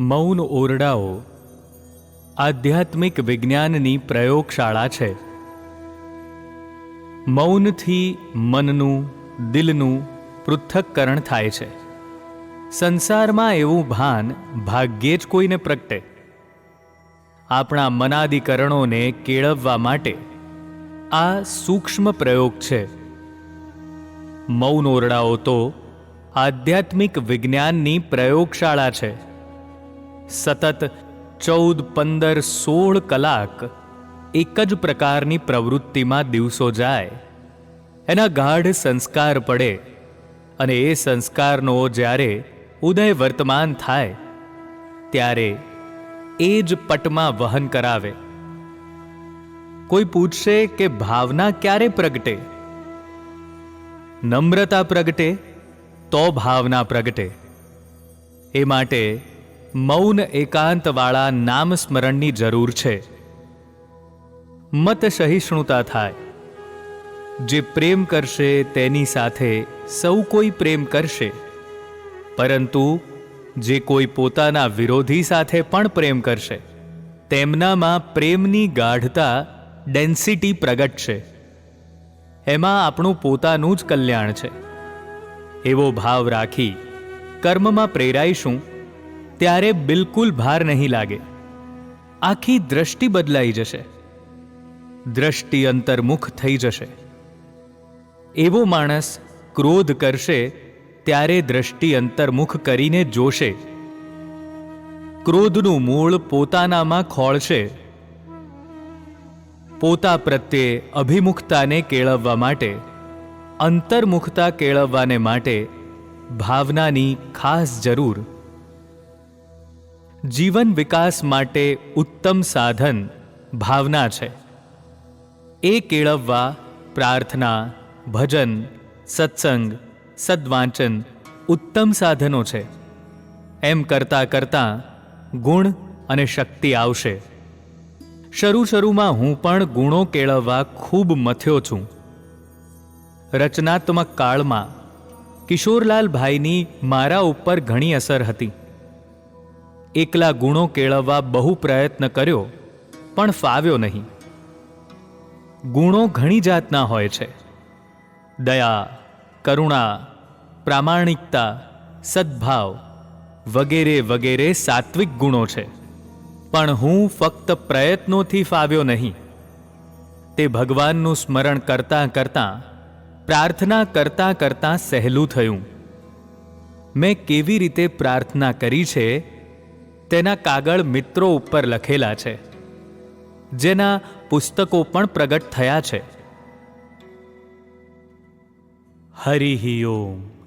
મૌન ઓરડાઓ આધ્યાત્મિક વિજ્ઞાનની પ્રયોગશાળા છે. મૌનથી મનનું, દિલનું પૃથ્થકરણ થાય છે. સંસારમાં એવું ભાન ભાગ્યે જ કોઈને પ્રગટે. આપણા મનાદિકરણોને કેળવવા માટે આ સૂક્ષ્મ પ્રયોગ છે. મૌન ઓરડાઓ તો આધ્યાત્મિક વિજ્ઞાનની પ્રયોગશાળા છે. સતત ચૌદ, પંદર, સોળ કલાક એક જ પ્રકારની પ્રવૃત્તિમાં દિવસો જાય. એના ગાઢ સંસ્કાર પડે અને એ સંસ્કારનો જ્યારે ઉદય વર્તમાન થાય, ત્યારે એ જ પટમાં વહન કરાવે. કોઈ પૂછશે કે ભાવના ક્યારે પ્રગટે? નમ્રતા પ્રગટે તો ભાવના પ્રગટે. એ માટે મૌન એકાંતવાળા નામ સ્મરણની જરૂર છે. મત સહિષ્ણુતા થાય. જે પ્રેમ કરશે તેની સાથે સૌ કોઈ પ્રેમ કરશે. પરંતુ જે કોઈ પોતાના વિરોધી સાથે પણ પ્રેમ કરશે, તેમનામાં પ્રેમની ગાઢતા ડેન્સિટી પ્રગટશે. એમાં આપણું પોતાનું જ કલ્યાણ છે. એવો ભાવ રાખી કર્મમાં પ્રેરાઈશું ત્યારે બિલકુલ ભાર નહીં લાગે. આખી દ્રષ્ટિ બદલાઈ જશે. દ્રષ્ટિ અંતર્મુખ થઈ જશે. એવો માણસ ક્રોધ કરશે ત્યારે દ્રષ્ટિ અંતર્મુખ કરીને જોશે. ક્રોધનું મૂળ પોતાનામાં ખોળશે. પોતા પ્રત્યે અભિમુખતાને કેળવવા માટે, અંતર્મુખતા કેળવવાને માટે ભાવનાની ખાસ જરૂર જીવન વિકાસ માટે ઉત્તમ સાધન ભાવના છે. એ કેળવવા, પ્રાર્થના, ભજન, સત્સંગ, સદવાંચન ઉત્તમ સાધનો છે. એમ કરતાં કરતાં ગુણ અને શક્તિ આવશે. શરૂ શરૂમાં હું પણ ગુણો કેળવવા ખૂબ મથ્યો છું. રચનાત્મક કાળમાં કિશોરલાલ ભાઈની મારા ઉપર ઘણી અસર હતી. એકલા ગુણો કેળવવા બહુ પ્રયત્ન કર્યો, પણ ફાવ્યો નહીં. ગુણો ઘણી જાતના હોય છે. દયા, કરુણા, પ્રામાણિકતા, સદ્ભાવ, વગેરે વગેરે સાત્વિક ગુણો છે. પણ હું ફક્ત પ્રયત્નોથી ફાવ્યો નહીં. તે ભગવાનનું સ્મરણ કરતાં કરતાં, પ્રાર્થના કરતાં કરતાં સહેલું થયું. મેં કેવી રીતે પ્રાર્થના કરી છે તેના કાગળ મિત્રો ઉપર લખેલા છે જેના પુસ્તકો પણ પ્રગટ થયા છે. હરિ ઓમ.